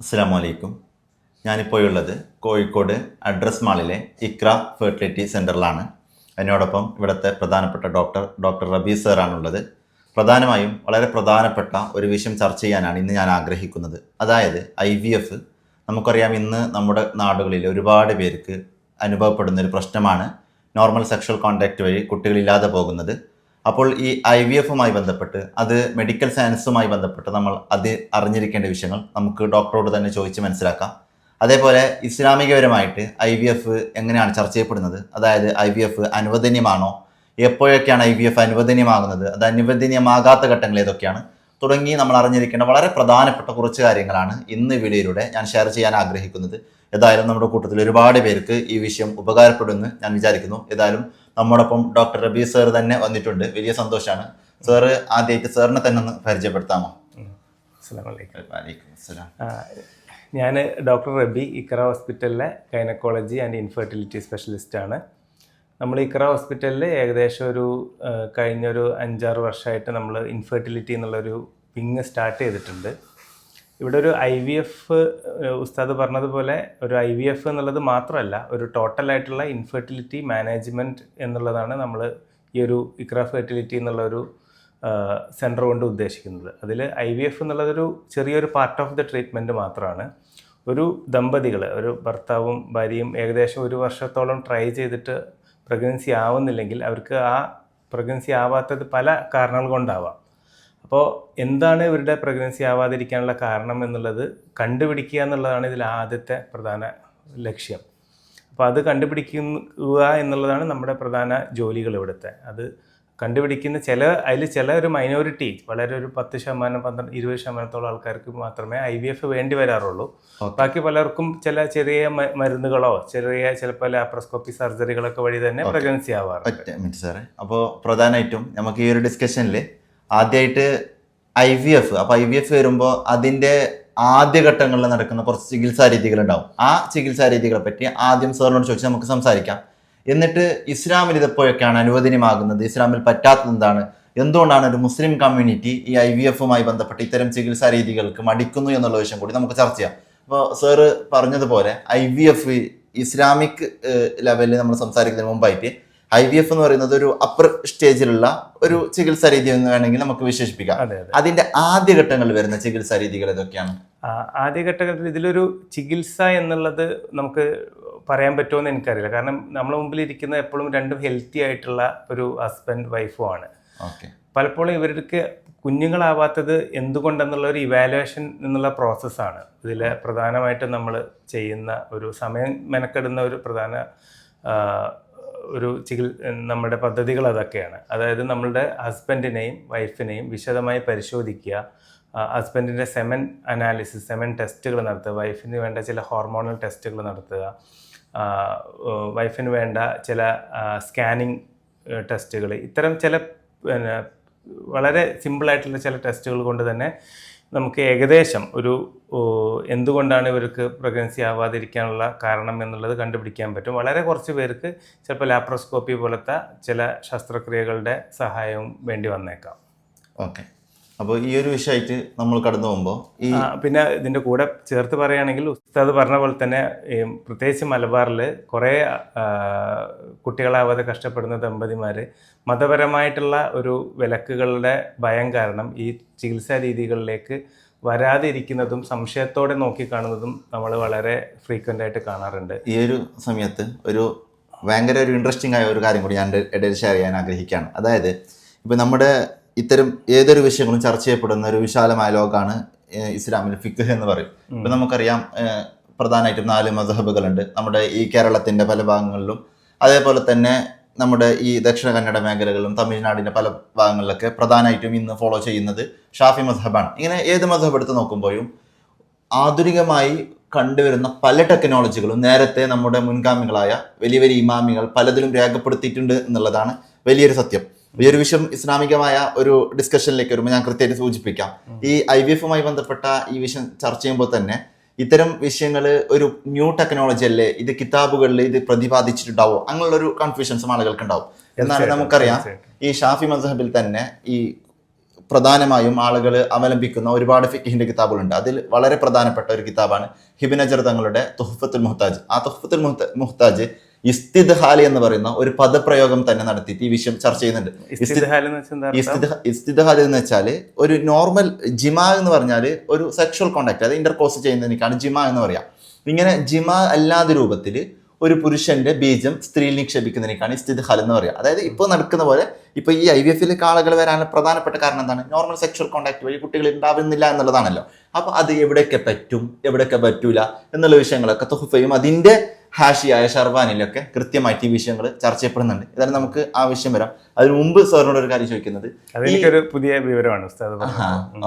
അസ്സാം വലൈക്കും ഞാനിപ്പോൾ ഉള്ളത് കോഴിക്കോട് അഡ്രസ് മാളിലെ ഇക്ര ഫെർട്ടിലിറ്റി സെന്ററിലാണ് എന്നോടൊപ്പം ഇവിടുത്തെ പ്രധാനപ്പെട്ട ഡോക്ടർ ഡോക്ടർ റബി സാറാണുള്ളത്. പ്രധാനമായും വളരെ പ്രധാനപ്പെട്ട ഒരു വിഷയം ചർച്ച ചെയ്യാനാണ് ഇന്ന് ഞാൻ ആഗ്രഹിക്കുന്നത്. അതായത് ഐ വി എഫ്. നമുക്കറിയാം ഇന്ന് നമ്മുടെ നാടുകളിൽ ഒരുപാട് പേർക്ക് അനുഭവപ്പെടുന്ന ഒരു പ്രശ്നമാണ് നോർമൽ സെക്ഷൽ കോണ്ടാക്ട് വഴി കുട്ടികളില്ലാതെ പോകുന്നത്. അപ്പോൾ ഈ ഐ വി എഫുമായി ബന്ധപ്പെട്ട് അത് മെഡിക്കൽ സയൻസുമായി ബന്ധപ്പെട്ട് നമ്മൾ അത് അറിഞ്ഞിരിക്കേണ്ട വിഷയങ്ങൾ നമുക്ക് ഡോക്ടറോട് തന്നെ ചോദിച്ച് മനസ്സിലാക്കാം. അതേപോലെ ഇസ്ലാമികപരമായിട്ട് ഐ വി എഫ് എങ്ങനെയാണ് ചർച്ച ചെയ്യപ്പെടുന്നത്? അതായത് ഐ വി എഫ് അനുവദനീയമാണോ? എപ്പോഴൊക്കെയാണ് ഐ വി എഫ് അനുവദനീയമാകുന്നത്? അത് അനുവദനീയമാകാത്ത ഘട്ടങ്ങൾ ഏതൊക്കെയാണ്? തുടങ്ങി നമ്മൾ അറിഞ്ഞിരിക്കേണ്ട വളരെ പ്രധാനപ്പെട്ട കുറച്ച് കാര്യങ്ങളാണ് ഇന്ന് വീഡിയോയിലൂടെ ഞാൻ ഷെയർ ചെയ്യാൻ ആഗ്രഹിക്കുന്നത്. ഏതായാലും നമ്മുടെ കൂട്ടത്തിൽ ഒരുപാട് പേർക്ക് ഈ വിഷയം ഉപകാരപ്പെടുമെന്ന് ഞാൻ വിചാരിക്കുന്നു. ഏതായാലും നമ്മോടൊപ്പം ഡോക്ടർ റബി സർ തന്നെ വന്നിട്ടുണ്ട്. വലിയ സന്തോഷമാണ് സാറ് ആദ്യമായിട്ട് സാറിനെ തന്നെ ഒന്ന് പരിചയപ്പെടുത്താമോ? ഞാൻ ഡോക്ടർ റബി ഇക്ര ഹോസ്പിറ്റലിലെ ഗൈനക്കോളജി ആൻഡ് ഇൻഫെർട്ടിലിറ്റി സ്പെഷ്യലിസ്റ്റ് ആണ്. നമ്മൾ ഇക്ര ഹോസ്പിറ്റലിൽ ഏകദേശം ഒരു കഴിഞ്ഞൊരു അഞ്ചാറ് വർഷമായിട്ട് നമ്മൾ ഇൻഫെർട്ടിലിറ്റി എന്നുള്ളൊരു വിങ് സ്റ്റാർട്ട് ചെയ്തിട്ടുണ്ട്. ഇവിടെ ഒരു ഐ വി എഫ് ഉസ്താദ് പറഞ്ഞതുപോലെ ഒരു ഐ വി എഫ് എന്നുള്ളത് മാത്രമല്ല ഒരു ടോട്ടലായിട്ടുള്ള ഇൻഫെർട്ടിലിറ്റി മാനേജ്മെന്റ് എന്നുള്ളതാണ് നമ്മൾ ഈ ഒരു ഇക്ര ഫെർട്ടിലിറ്റി എന്നുള്ളൊരു സെന്റർ കൊണ്ട് ഉദ്ദേശിക്കുന്നത്. അതിൽ ഐ വി എഫ് എന്നുള്ളതൊരു ചെറിയൊരു പാർട്ട് ഓഫ് ദ ട്രീറ്റ്മെന്റ് മാത്രമാണ്. ഒരു ദമ്പതികൾ ഒരു ഭർത്താവും ഭാര്യയും ഏകദേശം ഒരു വർഷത്തോളം ട്രൈ ചെയ്തിട്ട് പ്രഗ്നൻസി ആവുന്നില്ലെങ്കിൽ അവർക്ക് ആ പ്രഗ്നൻസി ആവാത്തത് പല കാരണങ്ങൾ കൊണ്ടാവാം. അപ്പോൾ എന്താണ് ഇവരുടെ പ്രഗ്നൻസി ആവാതിരിക്കാനുള്ള കാരണം എന്നുള്ളത് കണ്ടുപിടിക്കുക എന്നുള്ളതാണ് ഇതിൽ ആദ്യത്തെ പ്രധാന ലക്ഷ്യം. അപ്പോൾ അത് കണ്ടുപിടിക്കുക എന്നുള്ളതാണ് നമ്മുടെ പ്രധാന ജോലികൾ ഇവിടുത്തെ. അത് കണ്ടുപിടിക്കുന്ന ചില അതിൽ ചില ഒരു മൈനോറിറ്റി വളരെ ഒരു പത്ത് ശതമാനം പന്ത്രണ്ട് ഇരുപത് ശതമാനത്തോളം ആൾക്കാർക്ക് മാത്രമേ ഐ വി എഫ് വേണ്ടി വരാറുള്ളൂ. ബാക്കി പലർക്കും ചില ചെറിയ മരുന്നുകളോ ചെറിയ ചിലപ്പോൾ ലാപ്രോസ്കോപ്പി സർജറികളൊക്കെ വഴി തന്നെ പ്രഗ്നൻസി ആവാറുണ്ട്. സാറേ. അപ്പോൾ പ്രധാനമായിട്ടും നമുക്ക് ഈ ഒരു ഡിസ്കഷനിൽ ആദ്യമായിട്ട് ഐ വി എഫ് അപ്പോൾ ഐ വി എഫ് വരുമ്പോൾ അതിന്റെ ആദ്യഘട്ടങ്ങളിൽ നടക്കുന്ന കുറച്ച് ചികിത്സാ രീതികളുണ്ടാവും. ആ ചികിത്സാ രീതികളെ പറ്റി ആദ്യം സാറിനോട് ചോദിച്ച് നമുക്ക് സംസാരിക്കാം. എന്നിട്ട് ഇസ്ലാമിൽ ഇതെപ്പോഴൊക്കെയാണ് അനുവദനീയമാകുന്നത്. ഇസ്ലാമിൽ പറ്റാത്തത് എന്താണ്? എന്തുകൊണ്ടാണ് ഒരു മുസ്ലിം കമ്മ്യൂണിറ്റി ഈ ഐ വി എഫുമായി ബന്ധപ്പെട്ട് ഇത്തരം ചികിത്സാ രീതികൾക്ക് മടിക്കുന്നു എന്നുള്ള വിഷയം കൂടി നമുക്ക് ചർച്ച ചെയ്യാം. അപ്പോൾ സാറ് പറഞ്ഞതുപോലെ ഐ വി എഫ് ഇസ്ലാമിക് ലെവലിൽ നമ്മൾ സംസാരിക്കുന്നതിന് മുമ്പായിട്ട് ഐ വി എഫ് എന്ന് പറയുന്നത് ഒരു അപ്പർ സ്റ്റേജിലുള്ള ഒരു ചികിത്സാ രീതി എന്ന് വേണമെങ്കിൽ നമുക്ക് വിശേഷിപ്പിക്കാം. അതെ അതെ. അതിന്റെ ആദ്യഘട്ടങ്ങളിൽ വരുന്ന ചികിത്സാ രീതികൾ ഏതൊക്കെയാണ്? ആദ്യഘട്ടത്തിൽ ഇതിലൊരു ചികിത്സ എന്നുള്ളത് നമുക്ക് പറയാൻ പറ്റുമെന്ന് എനിക്കറിയില്ല. കാരണം നമ്മളെ മുമ്പിൽ ഇരിക്കുന്ന എപ്പോഴും രണ്ടും ഹെൽത്തി ആയിട്ടുള്ള ഒരു ഹസ്ബൻഡ് വൈഫും ആണ്. ഓക്കെ. പലപ്പോഴും ഇവർക്ക് കുഞ്ഞുങ്ങളാവാത്തത് എന്തുകൊണ്ടെന്നുള്ള ഒരു ഇവാലുവേഷൻ എന്നുള്ള പ്രോസസ്സാണ് ഇതിൽ പ്രധാനമായിട്ടും നമ്മൾ ചെയ്യുന്ന ഒരു സമയം മെനക്കെടുന്ന ഒരു പ്രധാന ഒരു ചികിൽ നമ്മുടെ പദ്ധതികൾ അതൊക്കെയാണ്. അതായത് നമ്മളുടെ ഹസ്ബൻഡിനെയും വൈഫിനെയും വിശദമായി പരിശോധിക്കുക. ഹസ്ബൻഡിന്റെ സെമൻ അനാലിസിസ് സെമൻ ടെസ്റ്റുകൾ നടത്തുക വൈഫിന് വേണ്ട ചില ഹോർമോണൽ ടെസ്റ്റുകൾ നടത്തുക വൈഫിന് വേണ്ട ചില സ്കാനിങ് ടെസ്റ്റുകൾ. ഇത്തരം ചില വളരെ സിമ്പിളായിട്ടുള്ള ചില ടെസ്റ്റുകൾ കൊണ്ട് തന്നെ നമുക്ക് ഏകദേശം ഒരു എന്തുകൊണ്ടാണ് ഇവർക്ക് പ്രഗ്നൻസി ആവാതിരിക്കാനുള്ള കാരണം എന്നുള്ളത് കണ്ടുപിടിക്കാൻ പറ്റും. വളരെ കുറച്ച് പേർക്ക് ചിലപ്പോൾ ലാപ്രോസ്കോപ്പി പോലത്തെ ചില ശസ്ത്രക്രിയകളുടെ സഹായവും വേണ്ടി വന്നേക്കാം. ഓക്കെ. അപ്പോൾ ഈ ഒരു വിഷയമായിട്ട് നമ്മൾ കടന്നു പോകുമ്പോൾ ഈ പിന്നെ ഇതിന്റെ കൂടെ ചേർത്ത് പറയുകയാണെങ്കിൽ ഉസ്താദ് പറഞ്ഞ പോലെ തന്നെ പ്രത്യേകിച്ച് മലബാറിൽ കുറേ കുട്ടികളാവാതെ കഷ്ടപ്പെടുന്ന ദമ്പതിമാർ മതപരമായിട്ടുള്ള ഒരു വിലക്കുകളുടെ ഭയം കാരണം ഈ ചികിത്സാ രീതികളിലേക്ക് വരാതിരിക്കുന്നതും സംശയത്തോടെ നോക്കിക്കാണുന്നതും നമ്മൾ വളരെ ഫ്രീക്വന്റ് ആയിട്ട് കാണാറുണ്ട്. ഈ ഒരു സമയത്ത് ഒരു ഭയങ്കര ഒരു ഇൻട്രസ്റ്റിംഗ് ആയ ഒരു കാര്യം കൂടി ഞാൻ ഇടയിൽ ഷെയർ ചെയ്യാൻ ആഗ്രഹിക്കുകയാണ്. അതായത് ഇപ്പം നമ്മുടെ ഇത്തരം ഏതൊരു വിഷയങ്ങളും ചർച്ച ചെയ്യപ്പെടുന്ന ഒരു വിശാലമായ ലോകമാണ് ഇസ്ലാമിൽ ഫിഖ് എന്ന് പറയും. ഇപ്പം നമുക്കറിയാം പ്രധാനമായിട്ടും നാല് മസഹബുകളുണ്ട് നമ്മുടെ ഈ കേരളത്തിന്റെ പല ഭാഗങ്ങളിലും അതേപോലെ തന്നെ നമ്മുടെ ഈ ദക്ഷിണ കന്നഡ മേഖലകളിലും തമിഴ്നാടിന്റെ പല ഭാഗങ്ങളിലൊക്കെ പ്രധാനമായിട്ടും ഇന്ന് ഫോളോ ചെയ്യുന്നത് ഷാഫി മസഹബാണ് ഇങ്ങനെ ഏത് മസഹബ് എടുത്ത് നോക്കുമ്പോഴും ആധുനികമായി കണ്ടുവരുന്ന പല ടെക്നോളജികളും നേരത്തെ നമ്മുടെ മുൻഗാമികളായ വലിയ വലിയ ഇമാമികൾ പലതിലും രേഖപ്പെടുത്തിയിട്ടുണ്ട് എന്നുള്ളതാണ് വലിയൊരു സത്യം. ഈ ഒരു വിഷയം ഇസ്ലാമികമായ ഒരു ഡിസ്കഷനിലേക്ക് വരുമ്പോൾ ഞാൻ കൃത്യമായിട്ട് സൂചിപ്പിക്കാം. ഈ ഐ വി എഫുമായി ബന്ധപ്പെട്ട ഈ വിഷയം ചർച്ച ചെയ്യുമ്പോൾ തന്നെ ഇത്തരം വിഷയങ്ങൾ ഒരു ന്യൂ ടെക്നോളജി അല്ലേ ഇത് കിതാബുകളിൽ ഇത് പ്രതിപാദിച്ചിട്ടുണ്ടാവോ അങ്ങനെയുള്ള ഒരു കൺഫ്യൂഷൻസും ആളുകൾക്ക് ഉണ്ടാവും എന്നാൽ നമുക്കറിയാം ഈ ഷാഫി മസഹബിൽ തന്നെ ഈ പ്രധാനമായും ആളുകൾ അവലംബിക്കുന്ന ഒരുപാട് ഫിഖിന്റെ കിതാബുകളുണ്ട്. അതിൽ വളരെ പ്രധാനപ്പെട്ട ഒരു കിതാബാണ് ഹിബിനജർ തങ്ങളുടെ തുഹഫത്തുൽ മുഹ്താജ്. ആ തുഹഫത്തുൽ മുഹ്ത- മുഹ്താജ് ഇസ്തിദ്ഹാലി എന്ന് പറയുന്ന ഒരു പദപ്രയോഗം തന്നെ നടത്തിയിട്ട് ഈ വിഷയം ചർച്ച ചെയ്യുന്നുണ്ട്. ഇസ്തിദ്ഹാൽ എന്ന് വെച്ചാൽ ഇസ്തിദ്ഹാൽ ഒരു നോർമൽ ജിമാ എന്ന് പറഞ്ഞാൽ ഒരു സെക്ഷൽ കോണ്ടാക്ട് അത് ഇന്റർകോഴ്സ് ചെയ്യുന്നതിനേക്കാണ് ജിമാ എന്ന് പറയാം. ഇങ്ങനെ ജിമാ അല്ലാതെ രൂപത്തിൽ ഒരു പുരുഷന്റെ ബീജം സ്ത്രീയിൽ നിക്ഷേപിക്കുന്നതിനേക്കാണ് ഇസ്തിദ്ഹാൽ എന്ന് പറയുക അതായത് ഇപ്പോൾ നടക്കുന്ന പോലെ ഇപ്പോൾ ഈ ഐ വി എഫിലേക്ക് ആളുകൾ വരാനുള്ള പ്രധാനപ്പെട്ട കാരണം എന്താണ്? നോർമൽ സെക്ഷൽ കോണ്ടാക്ട് വഴി കുട്ടികൾ ഉണ്ടാവുന്നില്ല എന്നുള്ളതാണല്ലോ. അപ്പോൾ അത് എവിടെയൊക്കെ പറ്റും എവിടെയൊക്കെ പറ്റൂല എന്നുള്ള വിഷയങ്ങളൊക്കെ തുഹഫയും അതിന്റെ ഹാഷിയായ ഷർവാനിലൊക്കെ കൃത്യമായിട്ട് ഈ വിഷയങ്ങൾ ചർച്ച ചെയ്യപ്പെടുന്നുണ്ട്. ഇതാണ് നമുക്ക് ആവശ്യം വരാം. അതിന് മുമ്പ് സാറിനോട് ഒരു കാര്യം ചോദിക്കുന്നത്. പുതിയ വിവരമാണ്.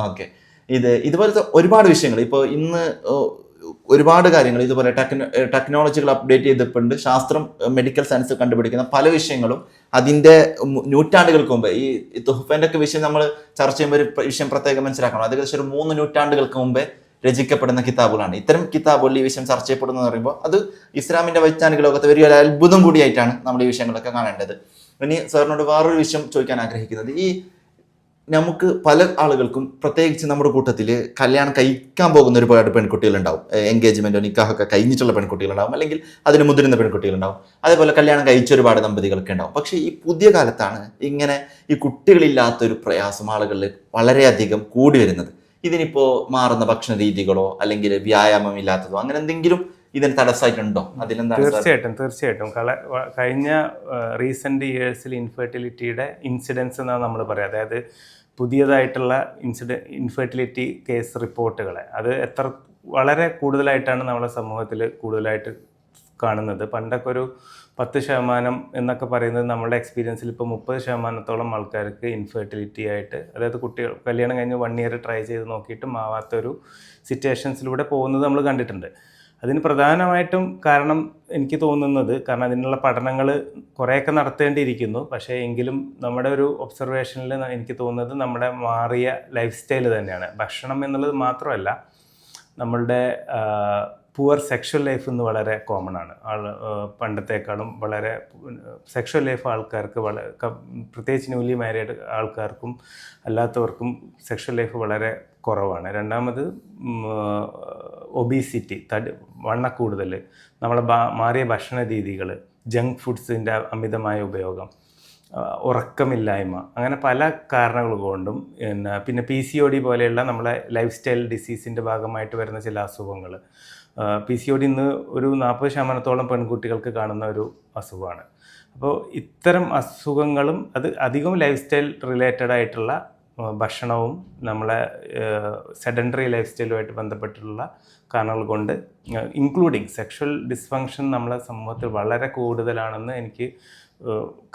ഓക്കെ. ഇത് ഇതുപോലത്തെ ഒരുപാട് വിഷയങ്ങൾ ഇപ്പോൾ ഇന്ന് ഒരുപാട് കാര്യങ്ങൾ ഇതുപോലെ ടെക്നോ ടെക്നോളജികൾ അപ്ഡേറ്റ് ചെയ്തിട്ടുണ്ട്. ശാസ്ത്രം മെഡിക്കൽ സയൻസ് കണ്ടുപിടിക്കുന്ന പല വിഷയങ്ങളും അതിന്റെ നൂറ്റാണ്ടുകൾക്ക് മുമ്പ് ഈ തുഹഫേന്റെ ഒക്കെ വിഷയം നമ്മൾ ചർച്ച ചെയ്യുമ്പോൾ ഒരു വിഷയം പ്രത്യേകം മനസ്സിലാക്കണം. അത് ഏകദേശം ഒരു മൂന്ന് നൂറ്റാണ്ടുകൾക്ക് മുമ്പേ രചിക്കപ്പെടുന്ന കിതാബുകളാണ്. ഇത്തരം കിതാബുകളിൽ ഈ വിഷയം ചർച്ച ചെയ്യപ്പെടുന്നു എന്ന് പറയുമ്പോൾ അത് ഇസ്ലാമിന്റെ വൈജ്ഞാനിക ലോകത്ത് വലിയൊരു അത്ഭുതം കൂടിയായിട്ടാണ് നമ്മൾ ഈ വിഷയങ്ങളൊക്കെ കാണേണ്ടത്. ഇനി സാറിനോട് വേറൊരു വിഷയം ചോദിക്കാൻ ആഗ്രഹിക്കുന്നത്. ഈ നമുക്ക് പല ആളുകൾക്കും പ്രത്യേകിച്ച് നമ്മുടെ കൂട്ടത്തിൽ കല്യാണം കഴിക്കാൻ പോകുന്ന ഒരുപാട് പെൺകുട്ടികളുണ്ടാവും. എൻഗേജ്മെന്റോ നിക്കാഹൊക്കെ കഴിഞ്ഞിട്ടുള്ള പെൺകുട്ടികളുണ്ടാവും. അല്ലെങ്കിൽ അതിന് മുതിരുന്ന പെൺകുട്ടികളുണ്ടാവും. അതേപോലെ കല്യാണം കഴിച്ച ഒരുപാട് ദമ്പതികളൊക്കെ ഉണ്ടാവും. പക്ഷേ ഈ പുതിയ കാലത്താണ് ഇങ്ങനെ ഈ കുട്ടികളില്ലാത്തൊരു പ്രയാസം ആളുകളിൽ വളരെയധികം കൂടി വരുന്നത്. ഇതിനിപ്പോൾ മാറുന്ന ഭക്ഷണ രീതികളോ അല്ലെങ്കിൽ വ്യായാമം ഇല്ലാത്തതോ അങ്ങനെ എന്തെങ്കിലും ഇതിന് തടസ്സമായിട്ടുണ്ടോ? അതിലെന്താണ് തീർച്ചയായിട്ടും തീർച്ചയായിട്ടും. കഴിഞ്ഞ റീസെന്റ് ഇയേഴ്സിൽ ഇൻഫെർട്ടിലിറ്റിയുടെ ഇൻസിഡൻസ് എന്നാണ് നമ്മൾ പറയുക അതായത് പുതിയതായിട്ടുള്ള ഇൻസിഡ ഇൻഫെർട്ടിലിറ്റി കേസ് റിപ്പോർട്ടുകളെ. അത് എത്ര വളരെ കൂടുതലായിട്ടാണ് നമ്മുടെ സമൂഹത്തിൽ കൂടുതലായിട്ട് കാണുന്നത്. പണ്ടൊക്കെ ഒരു പത്ത് ശതമാനം എന്നൊക്കെ പറയുന്നത് നമ്മുടെ എക്സ്പീരിയൻസിൽ ഇപ്പോൾ മുപ്പത് ശതമാനത്തോളം ആൾക്കാർക്ക് ഇൻഫെർട്ടിലിറ്റി ആയിട്ട് അതായത് കുട്ടികൾ കല്യാണം കഴിഞ്ഞ് വൺ ഇയർ ട്രൈ ചെയ്ത് നോക്കിയിട്ടും ആവാത്തൊരു സിറ്റുവേഷൻസിലൂടെ പോകുന്നത് നമ്മൾ കണ്ടിട്ടുണ്ട്. അതിന് പ്രധാനമായിട്ടും കാരണം എനിക്ക് തോന്നുന്നത് കാരണം അതിനുള്ള പഠനങ്ങൾ കുറേയൊക്കെ നടത്തേണ്ടിയിരിക്കുന്നു. പക്ഷേ എങ്കിലും നമ്മുടെ ഒരു ഒബ്സർവേഷനിൽ എനിക്ക് തോന്നുന്നത് നമ്മുടെ മാറിയ ലൈഫ് സ്റ്റൈൽ തന്നെയാണ്. ഭക്ഷണം എന്നുള്ളത് മാത്രമല്ല നമ്മളുടെ പുവർ സെക്ഷൽ ലൈഫ് എന്ന് വളരെ കോമൺ ആണ്. ആൾ പണ്ടത്തേക്കാളും വളരെ സെക്ഷൽ ലൈഫ് ആൾക്കാർക്ക് വളരെ പ്രത്യേകിച്ച് ന്യൂലി മാരീഡ് ആൾക്കാർക്കും അല്ലാത്തവർക്കും സെക്ഷൽ ലൈഫ് വളരെ കുറവാണ്. രണ്ടാമത് ഒബീസിറ്റി തടി വണ്ണക്കൂടുതൽ നമ്മളെ മാറിയ ഭക്ഷണ രീതികൾ ജങ്ക് ഫുഡ്സിന്റെ അമിതമായ ഉപയോഗം ഉറക്കമില്ലായ്മ അങ്ങനെ പല കാരണങ്ങൾ കൊണ്ടും പിന്നെ പി സി ഒ ഡി പോലെയുള്ള നമ്മളെ ലൈഫ് സ്റ്റൈൽ ഡിസീസിന്റെ ഭാഗമായിട്ട് വരുന്ന ചില അസുഖങ്ങൾ പി സി ഒ ഡി ഇന്ന് ഒരു നാൽപ്പത് ശതമാനത്തോളം പെൺകുട്ടികൾക്ക് കാണുന്ന ഒരു അസുഖമാണ്. അപ്പോൾ ഇത്തരം അസുഖങ്ങളും അത് അധികം ലൈഫ് സ്റ്റൈൽ റിലേറ്റഡ് ആയിട്ടുള്ള ഭക്ഷണവും നമ്മളെ സെഡൻഡറി ലൈഫ് സ്റ്റൈലുമായിട്ട് ബന്ധപ്പെട്ടിട്ടുള്ള കാരണങ്ങൾ കൊണ്ട് ഇൻക്ലൂഡിങ് സെക്ഷൽ ഡിസ്ഫങ്ഷൻ നമ്മളെ സമൂഹത്തിൽ വളരെ കൂടുതലാണെന്ന് എനിക്ക്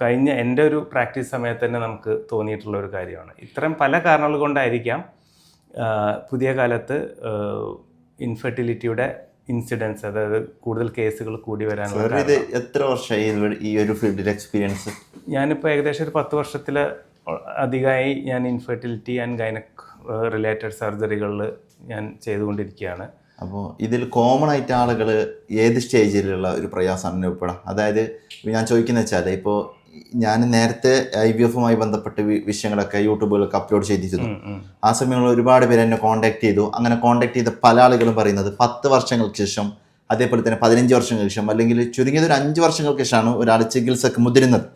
കഴിഞ്ഞ എന്റെ ഒരു പ്രാക്ടീസ് സമയത്ത് തന്നെ നമുക്ക് തോന്നിയിട്ടുള്ള ഒരു കാര്യമാണ്. ഇത്തരം പല കാരണങ്ങൾ കൊണ്ടായിരിക്കാം പുതിയ കാലത്ത് ഇൻഫെർട്ടിലിറ്റിയുടെ ഇൻസിഡൻസ് അതായത് കൂടുതൽ കേസുകൾ കൂടി വരാനുള്ള. ഇത് എത്ര വർഷമായി ഈ ഒരു ഫീൽഡിൽ എക്സ്പീരിയൻസ് ഞാനിപ്പോൾ ഏകദേശം ഒരു പത്ത് വർഷത്തിൽ അധികമായി ഞാൻ ഇൻഫെർട്ടിലിറ്റി ആൻഡ് ഗൈനക് റിലേറ്റഡ് സർജറികളിൽ ഞാൻ ചെയ്തുകൊണ്ടിരിക്കുകയാണ്. അപ്പോൾ ഇതിൽ കോമൺ ആയിട്ട് ആളുകൾ ഏത് സ്റ്റേജിലുള്ള ഒരു പ്രയാസം അനുഭവപ്പെടാം? അതായത് ഞാൻ ചോദിക്കുന്നത് വെച്ചാൽ ഇപ്പോൾ ഞാൻ നേരത്തെ ഐ വി എഫുമായി ബന്ധപ്പെട്ട് വിഷയങ്ങളൊക്കെ യൂട്യൂബിലൊക്കെ അപ്ലോഡ് ചെയ്തിരുന്നു. ആ സമയങ്ങളിൽ ഒരുപാട് പേര് എന്നെ കോൺടാക്ട് ചെയ്തു. അങ്ങനെ കോൺടാക്ട് ചെയ്ത പല ആളുകളും പറയുന്നത് പത്ത് വർഷങ്ങൾക്ക് ശേഷം അതേപോലെ തന്നെ പതിനഞ്ച് വർഷങ്ങൾക്ക് ശേഷം അല്ലെങ്കിൽ ചുരുങ്ങിയത് ഒരു അഞ്ച് വർഷങ്ങൾക്ക് ശേഷമാണ് ഒരാൾ ചികിത്സക്ക് മുതിരുന്നത്.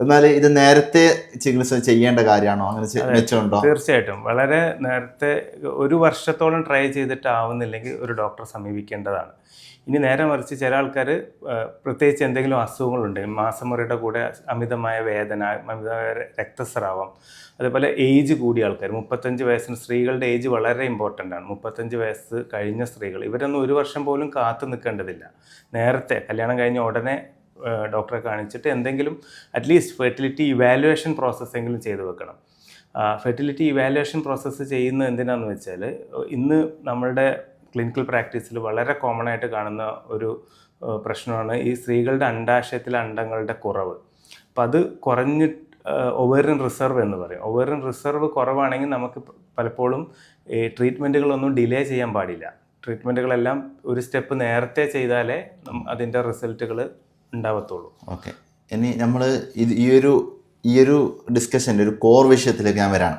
എന്നാൽ ഇത് നേരത്തെ ചികിത്സ ചെയ്യേണ്ട കാര്യമാണോ? അങ്ങനെ മെച്ചമുണ്ടോ തീർച്ചയായിട്ടും. വളരെ നേരത്തെ ഒരു വർഷത്തോളം ട്രൈ ചെയ്തിട്ടാവുന്നില്ലെങ്കിൽ ഒരു ഡോക്ടറെ സമീപിക്കേണ്ടതാണ്. ഇനി നേരെ മറിച്ച് ചില ആൾക്കാർ പ്രത്യേകിച്ച് എന്തെങ്കിലും അസുഖങ്ങളുണ്ട് മാസമുറയുടെ കൂടെ അമിതമായ വേദന അമിതമായ രക്തസ്രാവം അതേപോലെ ഏജ് കൂടിയ ആൾക്കാർ മുപ്പത്തഞ്ച് വയസ്സിന് സ്ത്രീകളുടെ ഏജ് വളരെ ഇമ്പോർട്ടന്റ് ആണ്. മുപ്പത്തഞ്ച് വയസ്സ് കഴിഞ്ഞ സ്ത്രീകൾ ഇവരൊന്നും ഒരു വർഷം പോലും കാത്തു നിൽക്കേണ്ടതില്ല. നേരത്തെ കല്യാണം കഴിഞ്ഞ ഉടനെ ഡോക്ടറെ കാണിച്ചിട്ട് എന്തെങ്കിലും അറ്റ്ലീസ്റ്റ് ഫെർട്ടിലിറ്റി ഇവാലുവേഷൻ പ്രോസസ്സെങ്കിലും ചെയ്തു വെക്കണം. ഫെർട്ടിലിറ്റി ഇവാലുവേഷൻ പ്രോസസ്സ് ചെയ്യുന്നത് എന്തിനാന്ന് വെച്ചാൽ ഇന്ന് നമ്മളുടെ ക്ലിനിക്കൽ പ്രാക്ടീസിൽ വളരെ കോമൺ ആയിട്ട് കാണുന്ന ഒരു പ്രശ്നമാണ് ഈ സ്ത്രീകളുടെ അണ്ടാശയത്തിലെ അണ്ടങ്ങളുടെ കുറവ്. അപ്പം അത് കുറഞ്ഞ് ഒവേറിൻ റിസർവ് എന്ന് പറയും. ഒവേറിൻ റിസർവ് കുറവാണെങ്കിൽ നമുക്ക് പലപ്പോഴും ഈ ട്രീറ്റ്മെന്റുകളൊന്നും ഡിലേ ചെയ്യാൻ പാടില്ല. ട്രീറ്റ്മെന്റുകളെല്ലാം ഒരു സ്റ്റെപ്പ് നേരത്തെ ചെയ്താലേ അതിന്റെ റിസൾട്ടുകൾ ഉണ്ടാവത്തുള്ളൂ. ഓക്കെ. ഇനി നമ്മൾ ഇത് ഈ ഒരു ഈ ഒരു ഡിസ്കഷന്റെ ഒരു കോർ വിഷയത്തിലേക്ക് ഞാൻ വരാണ്.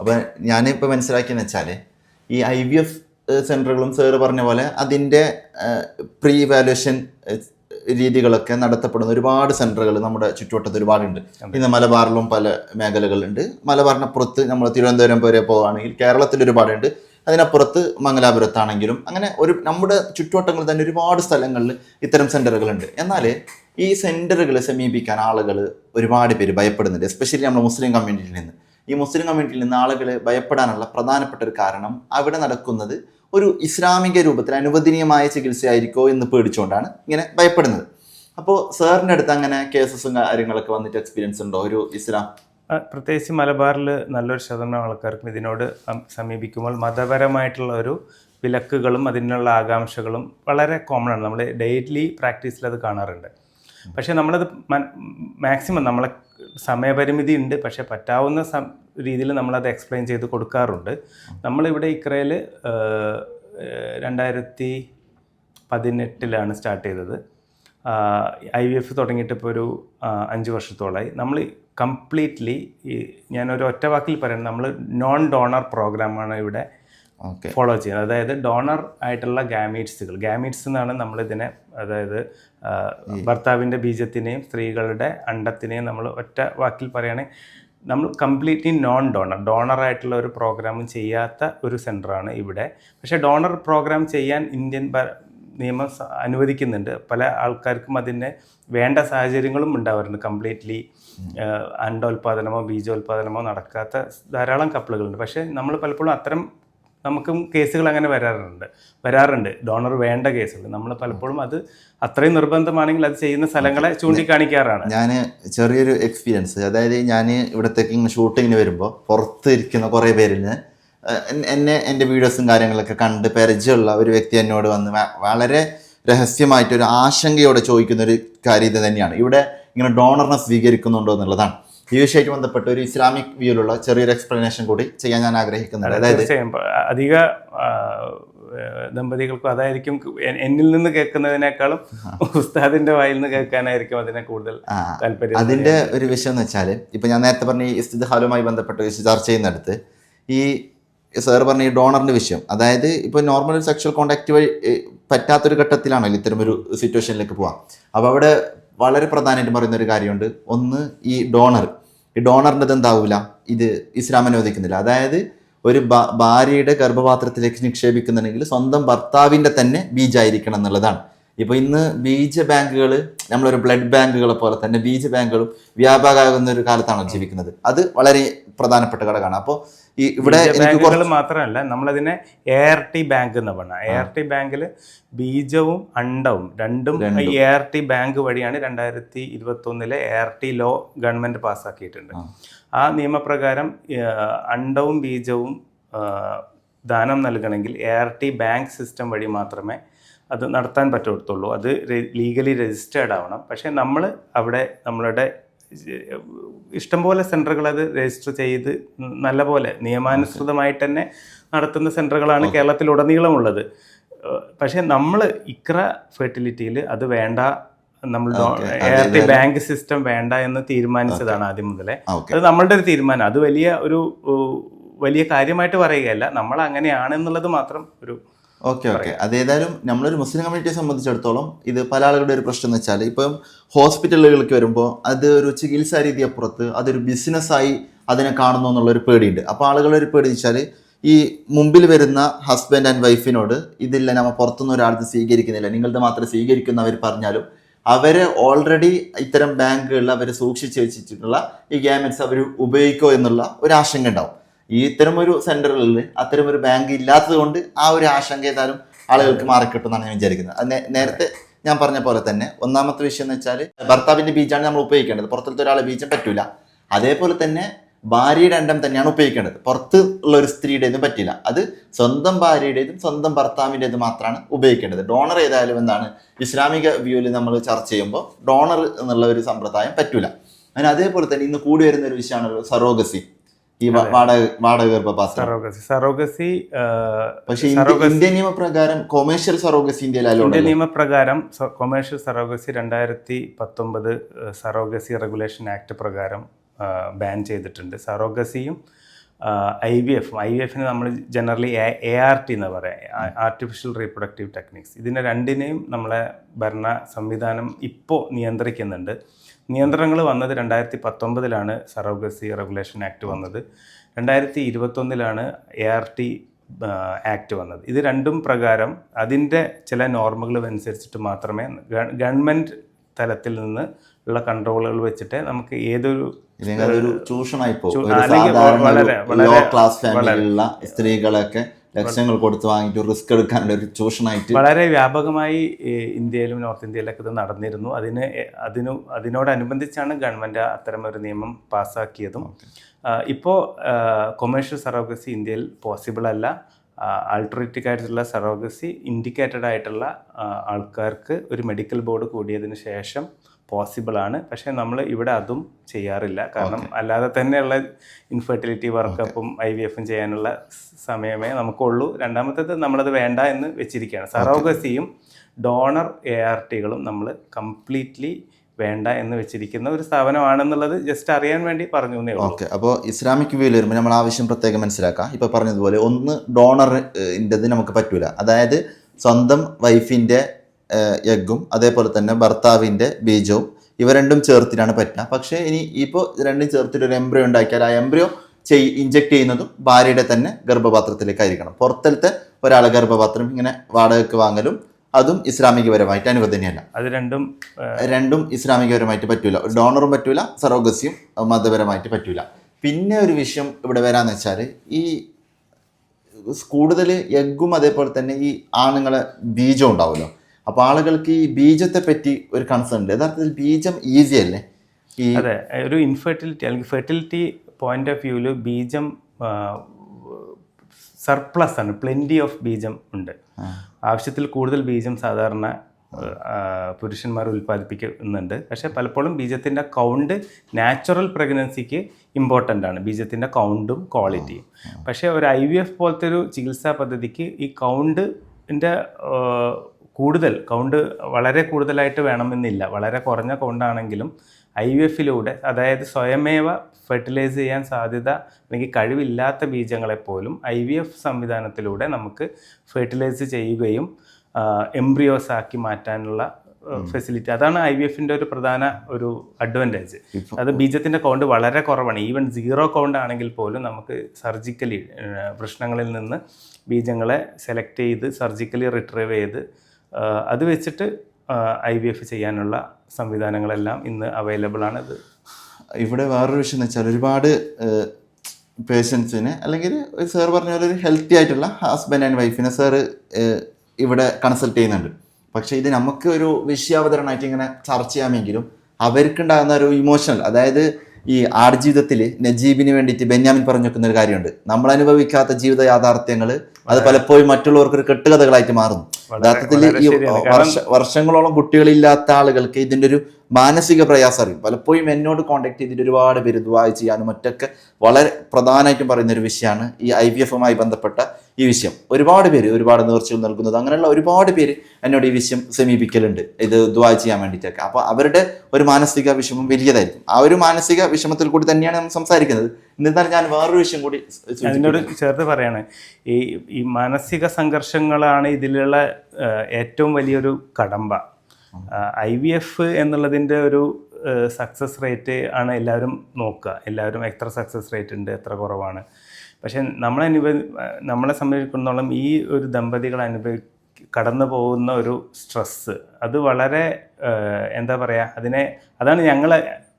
അപ്പം ഞാനിപ്പോൾ മനസ്സിലാക്കിയെന്ന് വെച്ചാൽ ഈ ഐ വി എഫ് സെന്ററുകളും സാറ് പറഞ്ഞ പോലെ അതിന്റെ പ്രീ വാലുവേഷൻ രീതികളൊക്കെ നടത്തപ്പെടുന്ന ഒരുപാട് സെന്ററുകൾ നമ്മുടെ ചുറ്റുവട്ടത്ത് ഒരുപാടുണ്ട്. ഇന്ന് മലബാറിലും പല മേഖലകളുണ്ട് മലബാറിനപ്പുറത്ത് നമ്മൾ തിരുവനന്തപുരം വരെ പോവുകയാണെങ്കിൽ കേരളത്തിൽ ഒരുപാടുണ്ട്. അതിനപ്പുറത്ത് മംഗലാപുരത്താണെങ്കിലും അങ്ങനെ ഒരു നമ്മുടെ ചുറ്റുവട്ടങ്ങളിൽ തന്നെ ഒരുപാട് സ്ഥലങ്ങളിൽ ഇത്തരം സെന്ററുകളുണ്ട് എന്നാൽ ഈ സെന്ററുകൾ സമീപിക്കാൻ ആളുകൾ ഒരുപാട് പേര് ഭയപ്പെടുന്നുണ്ട്. എസ്പെഷ്യലി നമ്മുടെ മുസ്ലിം കമ്മ്യൂണിറ്റിയിൽ നിന്ന്. ഈ മുസ്ലിം കമ്മ്യൂണിറ്റിയിൽ നിന്ന് ആളുകൾ ഭയപ്പെടാനുള്ള പ്രധാനപ്പെട്ട ഒരു കാരണം അവിടെ നടക്കുന്നത് ഒരു ഇസ്ലാമിക രൂപത്തിൽ അനുവദനീയമായ ചികിത്സയായിരിക്കോ എന്ന് പേടിച്ചുകൊണ്ടാണ് ഇങ്ങനെ ഭയപ്പെടുന്നത്. അപ്പോൾ സാറിന്റെ അടുത്ത് അങ്ങനെ കേസസും കാര്യങ്ങളൊക്കെ വന്നിട്ട് എക്സ്പീരിയൻസ് ഉണ്ടോ? ഒരു ഇസ്ലാം പ്രത്യേകിച്ച് മലബാറിൽ നല്ലൊരു ശതമാനം ആൾക്കാർക്കും ഇതിനോട് സമീപിക്കുമ്പോൾ മതപരമായിട്ടുള്ള ഒരു വിലക്കുകളും അതിനുള്ള ആകാംക്ഷകളും വളരെ കോമൺ ആണ്. നമ്മൾ ഡെയിലി പ്രാക്ടീസിൽ അത് കാണാറുണ്ട്. പക്ഷേ നമ്മളത് മാക്സിമം നമ്മളെ സമയപരിമിതി ഉണ്ട്. പക്ഷേ പറ്റാവുന്ന രീതിയിൽ നമ്മളത് എക്സ്പ്ലെയിൻ ചെയ്ത് കൊടുക്കാറുണ്ട്. നമ്മളിവിടെ ഇക്രയിൽ രണ്ടായിരത്തി പതിനെട്ടിലാണ് സ്റ്റാർട്ട് ചെയ്തത്. ഐ വി എഫ് തുടങ്ങിയിട്ട് ഇപ്പോൾ ഒരു അഞ്ച് വർഷത്തോളമായി നമ്മൾ കംപ്ലീറ്റ്ലി ഈ ഞാനൊരു ഒറ്റ വാക്കിൽ പറയുന്നത് നമ്മൾ നോൺ ഡോണർ പ്രോഗ്രാമാണ് ഇവിടെ ഓക്കെ. ഫോളോ ചെയ്യുന്നത്. അതായത് ഡോണർ ആയിട്ടുള്ള ഗാമീറ്റ്സുകൾ ഗാമീറ്റ്സ് എന്നാണ് നമ്മളിതിനെ അതായത് ഭർത്താവിന്റെ ബീജത്തിനെയും സ്ത്രീകളുടെ അണ്ടത്തിനെയും നമ്മൾ ഒറ്റ വാക്കിൽ പറയുകയാണെങ്കിൽ നമ്മൾ കംപ്ലീറ്റ്ലി നോൺ ഡോണർ ഡോണർ ആയിട്ടുള്ള ഒരു പ്രോഗ്രാം ചെയ്യാത്ത ഒരു സെന്ററാണ് ഇവിടെ. പക്ഷേ ഡോണർ പ്രോഗ്രാം ചെയ്യാൻ ഇന്ത്യൻ നിയമം അനുവദിക്കുന്നുണ്ട്. പല ആൾക്കാർക്കും അതിനെ വേണ്ട സാഹചര്യങ്ങളും ഉണ്ടാവാറുണ്ട്. കംപ്ലീറ്റ്ലി അണ്ടോൽപാദനമോ ബീജോൽപാദനമോ നടക്കാത്ത ധാരാളം കപ്പിളുകളുണ്ട്. പക്ഷേ നമ്മൾ പലപ്പോഴും അത്തരം നമുക്കും കേസുകൾ അങ്ങനെ വരാറുണ്ട്. വരാറുണ്ട്. ഡോണർ വേണ്ട കേസുകൾ. നമ്മൾ പലപ്പോഴും അത് അത്രയും നിർബന്ധമാണെങ്കിൽ അത് ചെയ്യുന്ന സ്ഥലങ്ങളെ ചൂണ്ടിക്കാണിക്കാറാണ്. ഞാൻ ചെറിയൊരു എക്സ്പീരിയൻസ് അതായത് ഞാൻ ഇവിടത്തേക്ക് ഇങ്ങനെ ഷൂട്ടിങ്ങിന് വരുമ്പോൾ പുറത്ത് ഇരിക്കുന്ന കുറേ പേരിന് എന്നെ എന്റെ വീഡിയോസും കാര്യങ്ങളൊക്കെ കണ്ട് പരിചയമുള്ള ഒരു വ്യക്തി എന്നോട് വന്ന് വളരെ രഹസ്യമായിട്ട് ഒരു ആശങ്കയോടെ ചോദിക്കുന്ന ഒരു കാര്യം ഇത് തന്നെയാണ്. ഇവിടെ ഇങ്ങനെ ഡോണറിനെ സ്വീകരിക്കുന്നുണ്ടോ എന്നുള്ളതാണ്. ഈ വിഷയമായിട്ട് ബന്ധപ്പെട്ട് ഒരു ഇസ്ലാമിക് വ്യൂയിലുള്ള ചെറിയൊരു എക്സ്പ്ലനേഷൻ കൂടി ചെയ്യാൻ ഞാൻ ആഗ്രഹിക്കുന്നുണ്ട്. അതായത് അധിക ദമ്പതികൾക്കും അതായിരിക്കും എന്നിൽ നിന്ന് കേൾക്കുന്നതിനേക്കാളും ഉസ്താദിന്റെ വായിൽ നിന്ന് കേൾക്കാനായിരിക്കും അതിനെ കൂടുതൽ താല്പര്യം. അതിന്റെ ഒരു വിഷയം എന്ന് വെച്ചാൽ ഇപ്പൊ ഞാൻ നേരത്തെ പറഞ്ഞ ഈ ഇസ്തിഹാലുമായി ബന്ധപ്പെട്ട ചർച്ച ചെയ്യുന്നിടത്ത് ഈ സാർ പറഞ്ഞ ഈ ഡോണറിന്റെ വിഷയം. അതായത് ഇപ്പോൾ നോർമൽ സെക്ഷൽ കോണ്ടാക്ട് വഴി പറ്റാത്തൊരു ഘട്ടത്തിലാണല്ലോ ഇത്തരം ഒരു സിറ്റുവേഷനിലേക്ക് പോവാം. അപ്പോൾ അവിടെ വളരെ പ്രധാനമായിട്ട് പറയുന്ന ഒരു കാര്യമുണ്ട്. ഒന്ന് ഈ ഡോണർ. ഈ ഡോണറിന്റെ എന്താവില്ല ഇത് ഇസ്ലാം അനുവദിക്കുന്നില്ല. അതായത് ഒരു ഭാര്യയുടെ ഗർഭപാത്രത്തിലേക്ക് നിക്ഷേപിക്കുന്നുണ്ടെങ്കിൽ സ്വന്തം ഭർത്താവിന്റെ തന്നെ ബീജായിരിക്കണം എന്നുള്ളതാണ്. ഇപ്പോൾ ഇന്ന് ബീജ ബാങ്കുകൾ നമ്മളൊരു ബ്ലഡ് ബാങ്കുകളെ പോലെ തന്നെ ബീജ ബാങ്കുകളും വ്യാപകമാകുന്ന ഒരു കാലത്താണ് ജീവിക്കുന്നത്. അത് വളരെ പ്രധാനപ്പെട്ട ഘടകമാണ്. അപ്പോൾ ഈ ഇവിടെ ബാങ്കുകൾ മാത്രമല്ല നമ്മളതിനെ എ ആർ ടി ബാങ്ക് എന്ന് പറഞ്ഞ. എ ആർ ടി ബാങ്കിൽ ബീജവും അണ്ടവും രണ്ടും എ ആർ ടി ബാങ്ക് വഴിയാണ് രണ്ടായിരത്തി ഇരുപത്തി ഒന്നിലെ A R T law government പാസ്സാക്കിയിട്ടുണ്ട്. ആ. നിയമപ്രകാരം അണ്ടവും ബീജവും ദാനം നൽകണമെങ്കിൽ A R T bank system വഴി മാത്രമേ അത് നടത്താൻ പറ്റത്തുള്ളൂ. അത് ലീഗലി രജിസ്റ്റേർഡ് ആവണം. പക്ഷേ നമ്മൾ അവിടെ നമ്മളുടെ ഇഷ്ടംപോലെ സെന്ററുകൾ അത് രജിസ്റ്റർ ചെയ്ത് നല്ലപോലെ നിയമാനുസൃതമായിട്ട് തന്നെ നടത്തുന്ന സെന്ററുകളാണ് കേരളത്തിലുടനീളമുള്ളത്. പക്ഷേ നമ്മൾ ഇക്ര ഫെർട്ടിലിറ്റിയിൽ അത് വേണ്ട നമ്മൾ Okay. A R T bank system വേണ്ട എന്ന് തീരുമാനിച്ചതാണ് ആദ്യം മുതലേ. അത് നമ്മളുടെ ഒരു തീരുമാനം. അത് വലിയ ഒരു വലിയ കാര്യമായിട്ട് പറയുകയല്ല. നമ്മൾ അങ്ങനെയാണെന്നുള്ളത് മാത്രം ഒരു ഓക്കെ ഓക്കെ. അതേതായാലും നമ്മളൊരു മുസ്ലിം കമ്മ്യൂണിറ്റിയെ സംബന്ധിച്ചിടത്തോളം ഇത് പല ആളുകളുടെ ഒരു പ്രശ്നം എന്ന് വെച്ചാൽ ഇപ്പം ഹോസ്പിറ്റലുകളിലേക്ക് വരുമ്പോൾ അത് ഒരു ചികിത്സാ രീതി അപ്പുറത്ത് അതൊരു ബിസിനസ്സായി അതിനെ കാണുന്നു എന്നുള്ളൊരു പേടിയുണ്ട്. അപ്പോൾ ആളുകളുടെ ഒരു പേടി വെച്ചാൽ ഈ മുമ്പിൽ വരുന്ന ഹസ്ബൻഡ് ആൻഡ് വൈഫിനോട് ഇതില്ല നമ്മൾ പുറത്തുനിന്ന് ഒരാൾക്ക് സ്വീകരിക്കുന്നില്ല. നിങ്ങളുടെ മാത്രം സ്വീകരിക്കുന്നവർ പറഞ്ഞാലും അവരെ ഓൾറെഡി ഇത്തരം ബാങ്കുകളിൽ അവർ സൂക്ഷിച്ച് വെച്ചിട്ടുള്ള ഈ ഗ്യാമെൻസ് അവർ ഉപയോഗിക്കോ എന്നുള്ള ഒരു ആശങ്ക ഉണ്ടാവും. ഈ ഇത്തരം ഒരു സെന്ററുകളിൽ അത്തരം ഒരു ബാങ്ക് ഇല്ലാത്തത് കൊണ്ട് ആ ഒരു ആശങ്ക ഏതായാലും ആളുകൾക്ക് മാറിക്കിട്ടുമെന്നാണ് ഞാൻ വിചാരിക്കുന്നത്. അത് നേരത്തെ ഞാൻ പറഞ്ഞ പോലെ തന്നെ ഒന്നാമത്തെ വിഷയം എന്ന് വെച്ചാൽ ഭർത്താവിന്റെ ബീജാണ് നമ്മൾ ഉപയോഗിക്കേണ്ടത്. പുറത്തുള്ള ഒരാളെ ബീജം പറ്റൂല. അതേപോലെ തന്നെ ഭാര്യയുടെ എണ്ണം തന്നെയാണ് ഉപയോഗിക്കേണ്ടത്. പുറത്ത് ഉള്ള ഒരു സ്ത്രീയുടേതും പറ്റില്ല. അത് സ്വന്തം ഭാര്യയുടേതും സ്വന്തം ഭർത്താവിന്റെതും മാത്രമാണ് ഉപയോഗിക്കേണ്ടത്. ഡോണർ ഏതായാലും എന്താണ് ഇസ്ലാമിക വ്യൂവിൽ നമ്മൾ ചർച്ച ചെയ്യുമ്പോൾ ഡോണർ എന്നുള്ള ഒരു സമ്പ്രദായം പറ്റൂല. അതിന് അതേപോലെ തന്നെ ഇന്ന് കൂടി വരുന്ന ഒരു വിഷയമാണ് സറോഗസി ഈ വാടക വാടക സറോഗസി സറോഗസി പക്ഷെ ഇന്ത്യ- ഇന്ത്യൻ നിയമപ്രകാരം കൊമേഴ്ഷ്യൽ സറോഗസി ഇന്ത്യയിൽ ഇന്ത്യൻ നിയമപ്രകാരം കൊമേഴ്ഷ്യൽ സറോഗസി രണ്ടായിരത്തി പത്തൊമ്പത് സറോഗസി റെഗുലേഷൻ ആക്ട് പ്രകാരം ബാൻ ചെയ്തിട്ടുണ്ട്. സറോഗസിയും ഐ വി എഫും ഐ വി എഫിന് നമ്മൾ ജനറലി എ ആർ ടി എന്ന് പറയാം ആർട്ടിഫിഷ്യൽ റീപ്രൊഡക്റ്റീവ് ടെക്നിക്സ് ഇതിനെ രണ്ടിനെയും നമ്മളെ ഭരണ സംവിധാനം ഇപ്പോൾ നിയന്ത്രിക്കുന്നുണ്ട്. നിയന്ത്രണങ്ങൾ വന്നത് രണ്ടായിരത്തി പത്തൊമ്പതിലാണ് സറോഗസി റെഗുലേഷൻ ആക്ട് വന്നത്. രണ്ടായിരത്തി ഇരുപത്തൊന്നിലാണ് എ ആർ ടി ആക്ട് വന്നത്. ഇത് രണ്ടും പ്രകാരം അതിന്റെ ചില നോർമുകൾ അനുസരിച്ചിട്ട് മാത്രമേ ഗവ- ഗവൺമെന്റ് തലത്തിൽ നിന്ന് ഉള്ള കൺട്രോളുകൾ വെച്ചിട്ട് നമുക്ക് ഏതൊരു ചൂഷണമായി പോകും. വളരെ- വളരെ- സ്ത്രീകളൊക്കെ ലക്ഷങ്ങൾ കൊടുത്ത് വാങ്ങിയിട്ട് റിസ്ക് എടുക്കാനുള്ള ഒരു ചൂഷണമായിട്ട് വളരെ വ്യാപകമായി ഇന്ത്യയിലും നോർത്ത് ഇന്ത്യയിലൊക്കെ ഇത് നടന്നിരുന്നു. അതിന് അതിന് അതിനു അതിനോടനുബന്ധിച്ചാണ് ഗവൺമെന്റ് അത്തരം ഒരു നിയമം പാസ്സാക്കിയതും. ഇപ്പോൾ കൊമേഴ്ഷ്യൽ സറോഗസി ഇന്ത്യയിൽ പോസിബിൾ അല്ല. ആൾട്ടറേറ്റീവ് ആയിട്ടുള്ള സറോഗസി ഇൻഡിക്കേറ്റഡ് ആയിട്ടുള്ള ആൾക്കാർക്ക് ഒരു മെഡിക്കൽ ബോർഡ് കൂടിയതിന് ശേഷം പോസിബിൾ ആണ്. പക്ഷേ നമ്മൾ ഇവിടെ അതും ചെയ്യാറില്ല. കാരണം അല്ലാതെ തന്നെയുള്ള ഇൻഫെർട്ടിലിറ്റി വർക്കപ്പും ഐ വി എഫും ചെയ്യാനുള്ള സമയമേ നമുക്കുള്ളൂ. രണ്ടാമത്തേത് നമ്മളത് വേണ്ട എന്ന് വെച്ചിരിക്കുകയാണ്. സറോഗസിയും ഡോണർ എ ആർ ടികളും നമ്മൾ കംപ്ലീറ്റ്ലി വേണ്ട എന്ന് വെച്ചിരിക്കുന്ന ഒരു സ്ഥാപനമാണെന്നുള്ളത് ജസ്റ്റ് അറിയാൻ വേണ്ടി പറഞ്ഞു ഓക്കെ അപ്പോൾ ഇസ്ലാമിക് വ്യൂവിൽ വരുമ്പോൾ നമ്മൾ ആവശ്യം പ്രത്യേകം മനസ്സിലാക്കാം. ഇപ്പോൾ പറഞ്ഞതുപോലെ ഒന്ന് ഡോണറിന്റെത് നമുക്ക് പറ്റൂല. അതായത് സ്വന്തം വൈഫിന്റെ എഗ്ഗും അതേപോലെ തന്നെ ഭർത്താവിന്റെ ബീജവും ഇവ രണ്ടും ചേർത്തിട്ടാണ് പറ്റുക. പക്ഷേ ഇനി ഇപ്പോൾ രണ്ടും ചേർത്തിട്ട് ഒരു എംബ്രിയോ ഉണ്ടാക്കിയാൽ ആ എംബ്രിയോ ചെയ് ഇഞ്ചെക്ട് ചെയ്യുന്നതും ഭാര്യയുടെ തന്നെ ഗർഭപാത്രത്തിലേക്കായിരിക്കണം. പുറത്തലത്തെ ഒരാളെ ഗർഭപാത്രം ഇങ്ങനെ വാടകയ്ക്ക് വാങ്ങലും അതും ഇസ്ലാമികപരമായിട്ട് അനുവദനീയല്ല അത് രണ്ടും രണ്ടും ഇസ്ലാമികപരമായിട്ട് പറ്റൂല. ഡോണറും പറ്റൂല സറോഗസിയും മതപരമായിട്ട് പറ്റൂല. പിന്നെ ഒരു വിഷയം ഇവിടെ വരാന്ന് വെച്ചാൽ ഈ കൂടുതൽ എഗ്ഗും അതേപോലെ തന്നെ ഈ ആണുങ്ങളെ ബീജം ഉണ്ടാവുമല്ലോ. അപ്പോൾ ആളുകൾക്ക് ഈ ബീജത്തെ പറ്റി ഒരു കൺസേൺ ഉണ്ട്. യഥാർത്ഥത്തിൽ ബീജം ഈസി അല്ലേ? അതെ ഒരു ഇൻഫെർട്ടിലിറ്റി അല്ലെങ്കിൽ ഫെർട്ടിലിറ്റി പോയിന്റ് ഓഫ് വ്യൂവിൽ ബീജം സർപ്ലസ് ആണ്. പ്ലെന്റി ഓഫ് ബീജം ഉണ്ട്. ആവശ്യത്തിൽ കൂടുതൽ ബീജം സാധാരണ പുരുഷന്മാർ ഉൽപ്പാദിപ്പിക്കുന്നുണ്ട്. പക്ഷേ പലപ്പോഴും ബീജത്തിന്റെ കൗണ്ട് നാച്ചുറൽ പ്രഗ്നൻസിക്ക് ഇമ്പോർട്ടന്റ് ആണ്. ബീജത്തിന്റെ കൗണ്ടും ക്വാളിറ്റിയും പക്ഷേ ഒരു ഐ വി എഫ് പോലത്തെ ഒരു ചികിത്സാ പദ്ധതിക്ക് ഈ കൗണ്ടിന്റെ കൂടുതൽ കൗണ്ട് വളരെ കൂടുതലായിട്ട് വേണമെന്നില്ല. വളരെ കുറഞ്ഞ കൗണ്ടാണെങ്കിലും ഐ വി എഫിലൂടെ അതായത് സ്വയമേവ ഫെർട്ടിലൈസ് ചെയ്യാൻ സാധ്യത അല്ലെങ്കിൽ കഴിവില്ലാത്ത ബീജങ്ങളെപ്പോലും ഐ വി എഫ് സംവിധാനത്തിലൂടെ നമുക്ക് ഫെർട്ടിലൈസ് ചെയ്യുകയും എംബ്രിയോസ് ആക്കി മാറ്റാനുള്ള ഫെസിലിറ്റി അതാണ് ഐ വി എഫിന്റെ ഒരു പ്രധാന ഒരു അഡ്വാന്റേജ് അത് ബീജത്തിന്റെ കൗണ്ട് വളരെ കുറവാണ്. ഈവൻ സീറോ കൗണ്ട് ആണെങ്കിൽ പോലും നമുക്ക് സർജിക്കലി പ്രശ്നങ്ങളിൽ നിന്ന് ബീജങ്ങളെ സെലക്ട് ചെയ്ത് സർജിക്കലി റിട്രീവ് ചെയ്ത് അത് വെച്ചിട്ട് ഐ വി എഫ് ചെയ്യാനുള്ള സംവിധാനങ്ങളെല്ലാം ഇന്ന് അവൈലബിൾ ആണ്. ഇത് ഇവിടെ വേറൊരു വിഷയം എന്ന് വെച്ചാൽ ഒരുപാട് പേഷ്യൻസിന് അല്ലെങ്കിൽ സാർ പറഞ്ഞ പോലെ ഒരു ഹെൽത്തി ആയിട്ടുള്ള ഹസ്ബൻഡ് ആൻഡ് വൈഫിനെ സാറ് ഇവിടെ കൺസൾട്ട് ചെയ്യുന്നുണ്ട്. പക്ഷേ ഇത് നമുക്ക് ഒരു വിഷയാവതരണമായിട്ട് ഇങ്ങനെ ചർച്ച ചെയ്യാമെങ്കിലും അവർക്കുണ്ടാകുന്ന ഒരു ഇമോഷണൽ അതായത് ഈ ആടുജീവിതത്തിൽ നജീബിന് വേണ്ടിയിട്ട് ബെന്യാമിൻ പറഞ്ഞു വെക്കുന്ന ഒരു കാര്യമുണ്ട്. നമ്മൾ അനുഭവിക്കാത്ത ജീവിത യാഥാർത്ഥ്യങ്ങൾ അത് പലപ്പോഴും മറ്റുള്ളവർക്ക് ഒരു കെട്ടുകഥകളായിട്ട് മാറുന്നു. യഥാർത്ഥത്തിൽ ഈ വർഷ വർഷങ്ങളോളം കുട്ടികളില്ലാത്ത ആളുകൾക്ക് ഇതിന്റെ ഒരു മാനസിക പ്രയാസം അറിയും. പലപ്പോഴും എന്നോട് കോൺടാക്ട് ചെയ്തിട്ട് ഒരുപാട് പേര് ദുബായ് ചെയ്യാനും മറ്റൊക്കെ വളരെ പ്രധാനമായിട്ടും പറയുന്ന ഒരു വിഷയമാണ് ഈ ഐ വി എഫുമായി ബന്ധപ്പെട്ട ഈ വിഷയം. ഒരുപാട് പേര് ഒരുപാട് നേർച്ചകൾ നൽകുന്നത് അങ്ങനെയുള്ള ഒരുപാട് പേര് എന്നോട് ഈ വിഷയം സമീപിക്കലുണ്ട്. ഇത് ദുബായ് ചെയ്യാൻ വേണ്ടിയിട്ടൊക്കെ. അപ്പോൾ അവരുടെ ഒരു മാനസിക വിഷമം വലിയതായിരിക്കും. ആ ഒരു മാനസിക വിഷമത്തിൽ കൂടി തന്നെയാണ് നമ്മൾ സംസാരിക്കുന്നത്. എന്നിരുന്നാലും ഞാൻ വേറൊരു വിഷയം കൂടി എന്നോട് അതിനോട് ചേർത്ത് പറയാണ്. ഈ ഈ മാനസിക സംഘർഷങ്ങളാണ് ഇതിലുള്ള ഏറ്റവും വലിയൊരു കടമ്പ. ഐ വി എഫ് എന്നുള്ളതിന്റെ ഒരു സക്സസ് റേറ്റ് ആണ് എല്ലാവരും നോക്കുക. എല്ലാവരും എത്ര സക്സസ് റേറ്റ് ഉണ്ട് എത്ര കുറവാണ്. പക്ഷേ നമ്മളെ അനുഭവ നമ്മളെ സംബന്ധിച്ചിടത്തോളം ഈ ഒരു ദമ്പതികൾ അനുഭവി കടന്നു പോകുന്ന ഒരു സ്ട്രെസ്സ് അത് വളരെ എന്താ പറയുക അതിനെ അതാണ് ഞങ്ങൾ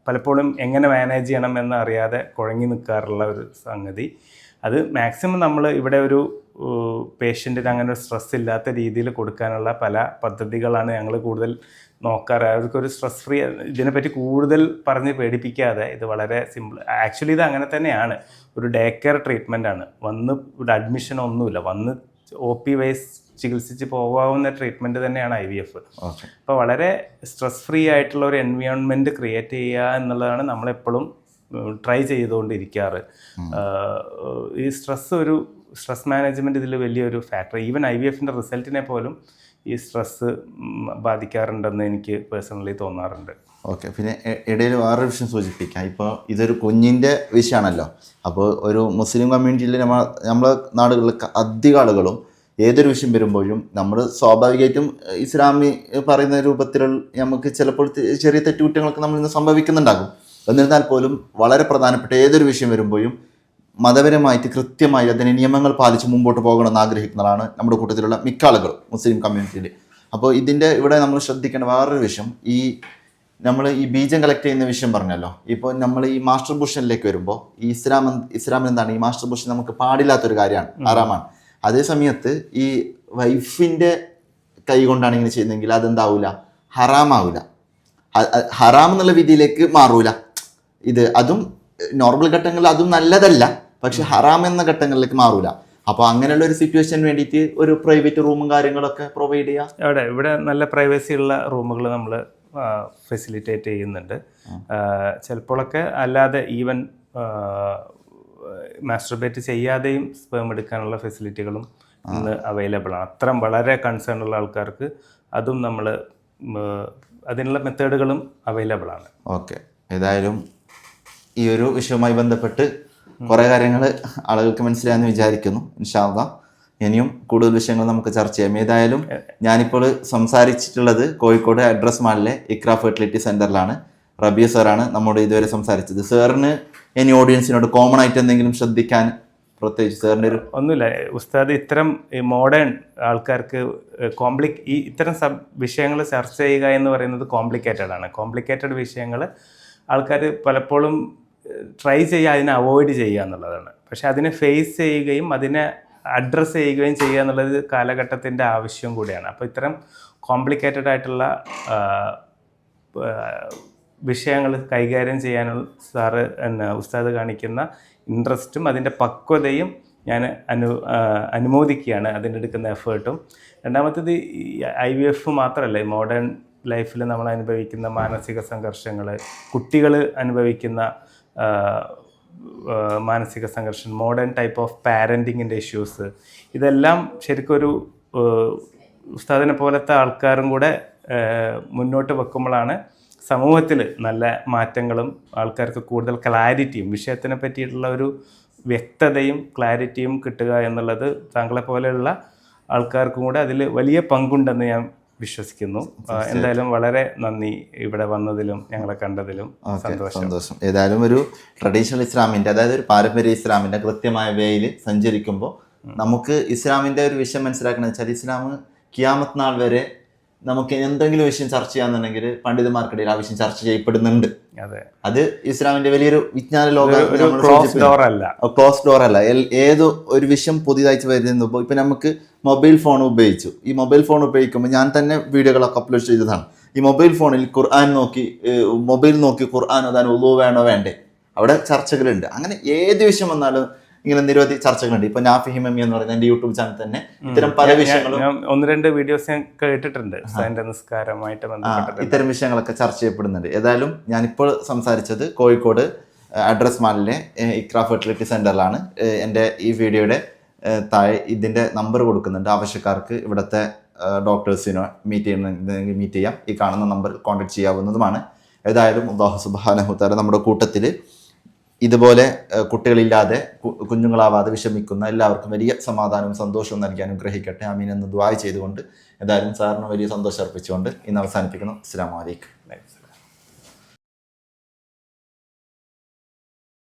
പലപ്പോഴും എങ്ങനെ മാനേജ് ചെയ്യണം എന്ന് അറിയാതെ കുഴങ്ങി നിൽക്കാറുള്ള ഒരു സംഗതി. അത് മാക്സിമം നമ്മൾ ഇവിടെ ഒരു പേഷ്യന്റിന് അങ്ങനെ ഒരു സ്ട്രെസ് ഇല്ലാത്ത രീതിയിൽ കൊടുക്കാനുള്ള പല പദ്ധതികളാണ് ഞങ്ങൾ കൂടുതൽ നോക്കാറ്. അവർക്കൊരു സ്ട്രെസ് ഫ്രീ ഇതിനെപ്പറ്റി കൂടുതൽ പറഞ്ഞ് പേടിപ്പിക്കാതെ ഇത് വളരെ സിമ്പിൾ ആക്ച്വലി ഇത് അങ്ങനെ തന്നെയാണ്. ഒരു ഡേ കെയർ ട്രീറ്റ്മെന്റ് ആണ്. വന്ന് ഇവിടെ അഡ്മിഷൻ ഒന്നുമില്ല. വന്ന് ഒ പി വൈസ് ചികിത്സിച്ച് പോകാവുന്ന ട്രീറ്റ്മെന്റ് തന്നെയാണ് ഐ വി എഫ് അപ്പോൾ വളരെ സ്ട്രെസ് ഫ്രീ ആയിട്ടുള്ള ഒരു എൻവയോൺമെന്റ് ക്രിയേറ്റ് ചെയ്യുക എന്നുള്ളതാണ് നമ്മളെപ്പോഴും ട്രൈ ചെയ്തുകൊണ്ടിരിക്കാറ്. ഈ സ്ട്രെസ് ഒരു സ്ട്രെസ് മാനേജ്മെന്റ് ഇതിൽ വലിയൊരു ഫാക്ടർ. ഈവൻ ഐ വി എഫിന്റെ റിസൾട്ടിനെ പോലും ഈ സ്ട്രെസ്സ് ബാധിക്കാറുണ്ടെന്ന് എനിക്ക് പേഴ്സണലി തോന്നാറുണ്ട്. ഓക്കെ പിന്നെ ഇടയിൽ വേറൊരു വിഷയം സൂചിപ്പിക്കാം. ഇപ്പോൾ ഇതൊരു കുഞ്ഞിന്റെ വിഷയമാണല്ലോ അപ്പോൾ ഒരു മുസ്ലിം കമ്മ്യൂണിറ്റിയിൽ നമ്മൾ നമ്മളെ നാടുകളിൽ അധിക ആളുകളും ഏതൊരു വിഷയം വരുമ്പോഴും നമ്മൾ സ്വാഭാവികമായിട്ടും ഇസ്ലാമി പറയുന്ന രൂപത്തിലുള്ള നമുക്ക് ചിലപ്പോൾ ചെറിയ തെറ്റുകുറ്റങ്ങളൊക്കെ നമ്മൾ ഇന്ന് സംഭവിക്കുന്നുണ്ടാകും. എന്നിരുന്നാൽ പോലും വളരെ പ്രധാനപ്പെട്ട ഏതൊരു വിഷയം വരുമ്പോഴും മതപരമായിട്ട് കൃത്യമായി അതിന് നിയമങ്ങൾ പാലിച്ച് മുമ്പോട്ട് പോകണമെന്ന് ആഗ്രഹിക്കുന്നതാണ് നമ്മുടെ കൂട്ടത്തിലുള്ള മിക്ക ആളുകളും മുസ്ലിം കമ്മ്യൂണിറ്റിയിൽ അപ്പോൾ ഇതിന്റെ ഇവിടെ നമ്മൾ ശ്രദ്ധിക്കേണ്ട വേറൊരു വിഷയം ഈ നമ്മൾ ഈ ബീജം കളക്ട് ചെയ്യുന്ന വിഷയം പറഞ്ഞല്ലോ. ഇപ്പോൾ നമ്മൾ ഈ മാസ്റ്റർ ബുഷനിലേക്ക് വരുമ്പോൾ ഈ ഇസ്ലാം ഇസ്ലാമിൽ എന്താണ്? ഈ മാസ്റ്റർ ബുഷൻ നമുക്ക് പാടില്ലാത്തൊരു കാര്യമാണ് ആറാമാണ് അതേ സമയത്ത് ഈ വൈഫിന്റെ കൈ കൊണ്ടാണ് ഇങ്ങനെ ചെയ്യുന്നതെങ്കിൽ അതെന്താവൂല? ഹറാമാവൂല. ഹ- ഹ- ഹറാം എന്നുള്ള വിധിയിലേക്ക് മാറൂല. ഇത് അതും നോർമൽ ഘട്ടങ്ങളിൽ അതും നല്ലതല്ല പക്ഷെ ഹറാം എന്ന ഘട്ടങ്ങളിലേക്ക് മാറൂല. അപ്പോൾ അങ്ങനെയുള്ള ഒരു സിറ്റുവേഷൻ വേണ്ടിയിട്ട് ഒരു പ്രൈവറ്റ് റൂമും കാര്യങ്ങളൊക്കെ പ്രൊവൈഡ് ചെയ്യാം? അവിടെ ഇവിടെ നല്ല പ്രൈവസി ഉള്ള റൂമുകൾ നമ്മൾ ഫെസിലിറ്റേറ്റ് ചെയ്യുന്നുണ്ട്. ചിലപ്പോഴൊക്കെ അല്ലാതെ ഈവൻ മാസ്റ്റർബേറ്റ് ചെയ്യാതെയും സ്പേം എടുക്കാനുള്ള ഫെസിലിറ്റികളും ഇന്ന് അവൈലബിൾ ആണ്. അത്ര വളരെ കൺസേൺ ഉള്ള ആൾക്കാർക്ക് അതും നമ്മൾ അതിനുള്ള മെത്തേഡുകളും അവൈലബിൾ ആണ്. ഓക്കെ ഏതായാലും ഈ ഒരു വിഷയവുമായി ബന്ധപ്പെട്ട് കുറേ കാര്യങ്ങൾ ആളുകൾക്ക് മനസ്സിലായെന്ന് വിചാരിക്കുന്നു ഇൻഷാല്ല ഇനിയും കൂടുതൽ വിഷയങ്ങൾ നമുക്ക് ചർച്ച ചെയ്യാം. ഏതായാലും ഞാനിപ്പോൾ സംസാരിച്ചിട്ടുള്ളത് കോഴിക്കോട് അഡ്രസ് മാളിലെ ഇക്ര ഫെർട്ടിലിറ്റി സെന്ററിലാണ് റബിയ സാറാണ് നമ്മോട് ഇതുവരെ സംസാരിച്ചത്. സാറിന് ഇനി ഓഡിയൻസിനോട് കോമൺ ആയിട്ട് എന്തെങ്കിലും ശ്രദ്ധിക്കാൻ പ്രത്യേകിച്ച് സാറിന്റെ ഒരു ഒന്നുമില്ല. ഉസ്താദ് ഇത്തരം മോഡേൺ ആൾക്കാർക്ക് കോംപ്ലിക് ഈ ഇത്തരം സബ് വിഷയങ്ങൾ ചർച്ച ചെയ്യുക എന്ന് പറയുന്നത് കോംപ്ലിക്കേറ്റഡ് ആണ്. കോംപ്ലിക്കേറ്റഡ് വിഷയങ്ങൾ ആൾക്കാർ പലപ്പോഴും ട്രൈ ചെയ്യുക അതിനെ അവോയ്ഡ് ചെയ്യുക എന്നുള്ളതാണ്. പക്ഷെ അതിനെ ഫേസ് ചെയ്യുകയും അതിനെ അഡ്രസ്സ് ചെയ്യുകയും ചെയ്യുക എന്നുള്ളത് കാലഘട്ടത്തിന്റെ ആവശ്യം കൂടിയാണ്. അപ്പോൾ ഇത്തരം കോംപ്ലിക്കേറ്റഡ് ആയിട്ടുള്ള വിഷയങ്ങൾ കൈകാര്യം ചെയ്യാനുള്ള സാറ് എന്നെ ഉസ്താദ് കാണിക്കുന്ന ഇൻട്രസ്റ്റും അതിന്റെ പക്വതയും ഞാൻ അനു അനുമോദിക്കുകയാണ് അതിന്റെ എടുക്കുന്ന എഫേർട്ടും രണ്ടാമത്തേത് ഐ വി എഫ് മാത്രമല്ല മോഡേൺ ലൈഫിൽ നമ്മൾ അനുഭവിക്കുന്ന മാനസിക സംഘർഷങ്ങൾ കുട്ടികൾ അനുഭവിക്കുന്ന മാനസിക സംഘർഷം മോഡേൺ ടൈപ്പ് ഓഫ് പാരന്റിങ്ങിന്റെ ഇഷ്യൂസ് ഇതെല്ലാം ശരിക്കും ഒരു ഉസ്താദിനെ പോലത്തെ ആൾക്കാരും കൂടെ മുന്നോട്ട് വെക്കുമ്പോഴാണ് സമൂഹത്തിൽ നല്ല മാറ്റങ്ങളും ആൾക്കാർക്ക് കൂടുതൽ ക്ലാരിറ്റിയും വിഷയത്തിനെ പറ്റിയിട്ടുള്ള ഒരു വ്യക്തതയും ക്ലാരിറ്റിയും കിട്ടുക എന്നുള്ളത് താങ്കളെ പോലെയുള്ള ആൾക്കാർക്കും കൂടെ അതിൽ വലിയ പങ്കുണ്ടെന്ന് ഞാൻ വിശ്വസിക്കുന്നു. എന്തായാലും വളരെ നന്ദി ഇവിടെ വന്നതിലും ഞങ്ങളെ കണ്ടതിലും. സന്തോഷം. സന്തോഷം. ഏതായാലും ഒരു ട്രഡീഷണൽ ഇസ്ലാമിന്റെ അതായത് ഒരു പാരമ്പര്യ ഇസ്ലാമിന്റെ കൃത്യമായ വേയിൽ സഞ്ചരിക്കുമ്പോൾ നമുക്ക് ഇസ്ലാമിന്റെ ഒരു വിഷയം മനസ്സിലാക്കണം വെച്ചാൽ ഇസ്ലാം കിയാമത്ത് നാൾ വരെ നമുക്ക് എന്തെങ്കിലും വിഷയം ചർച്ച ചെയ്യാന്നുണ്ടെങ്കിൽ പണ്ഡിതന്മാർക്കിടയിൽ ആ വിഷയം ചർച്ച ചെയ്യപ്പെടുന്നുണ്ട്. അതെ. ഇസ്ലാമിന്റെ വലിയൊരു വിജ്ഞാന ലോകം ക്ലോസ് ഡോർ അല്ല. ക്ലോസ് ഡോർ അല്ല. ഏത് ഒരു വിഷയം പുതിയതായിട്ട് വരുന്ന ഇപ്പൊ നമുക്ക് മൊബൈൽ ഫോൺ ഉപയോഗിച്ചു. ഈ മൊബൈൽ ഫോൺ ഉപയോഗിക്കുമ്പോൾ ഞാൻ തന്നെ വീഡിയോകളൊക്കെ അപ്ലോഡ് ചെയ്തതാണ്. ഈ മൊബൈൽ ഫോണിൽ ഖുർആൻ നോക്കി മൊബൈൽ നോക്കി ഖുർആൻ അതാണ് ഉള്ളൂ വേണോ വേണ്ടേ? അവിടെ ചർച്ചകളുണ്ട്. അങ്ങനെ ഏത് വിഷയം വന്നാലും ഇങ്ങനെ നിരവധി ചർച്ചകളുണ്ട്. ഇപ്പൊ നാഫി ഹിമമി എന്ന് പറയുന്ന എന്റെ യൂട്യൂബ് ചാനൽ തന്നെ ഇത്തരം പല വിഷയങ്ങളും ഒന്ന് രണ്ട് വീഡിയോസ് ഞാൻ കേട്ടിട്ടുണ്ട്. നിസ്കാരമായിട്ട് ഇത്തരം വിഷയങ്ങളൊക്കെ ചർച്ച ചെയ്യപ്പെടുന്നുണ്ട്. ഏതായാലും ഞാനിപ്പോൾ സംസാരിച്ചത് കോഴിക്കോട് അഡ്രസ് മാലിലെ ഇക്ര ഫെർട്ടിലിറ്റി സെന്ററിലാണ്. എന്റെ ഈ വീഡിയോയുടെ താഴെ ഇതിന്റെ നമ്പർ കൊടുക്കുന്നുണ്ട്. ആവശ്യക്കാർക്ക് ഇവിടുത്തെ ഡോക്ടേഴ്സിനോ മീറ്റ് ചെയ്യുന്നെങ്കിൽ മീറ്റ് ചെയ്യാം. ഈ കാണുന്ന നമ്പർ കോൺടാക്ട് ചെയ്യാവുന്നതുമാണ്. ഏതായാലും അള്ളാഹു സുബാനഹുത്താല നമ്മുടെ കൂട്ടത്തിൽ ഇതുപോലെ കുട്ടികളില്ലാതെ കുഞ്ഞുങ്ങളാവാതെ വിഷമിക്കുന്ന എല്ലാവർക്കും വലിയ സമാധാനവും സന്തോഷവും നൽകി അനുഗ്രഹിക്കട്ടെ. അമീൻ എന്ന് ദ്വായ ചെയ്തുകൊണ്ട് എന്തായാലും സാറിന് വലിയ സന്തോഷം അർപ്പിച്ചുകൊണ്ട് ഇന്ന് അവസാനിപ്പിക്കുന്നു. അസ്സാം വലൈക്കും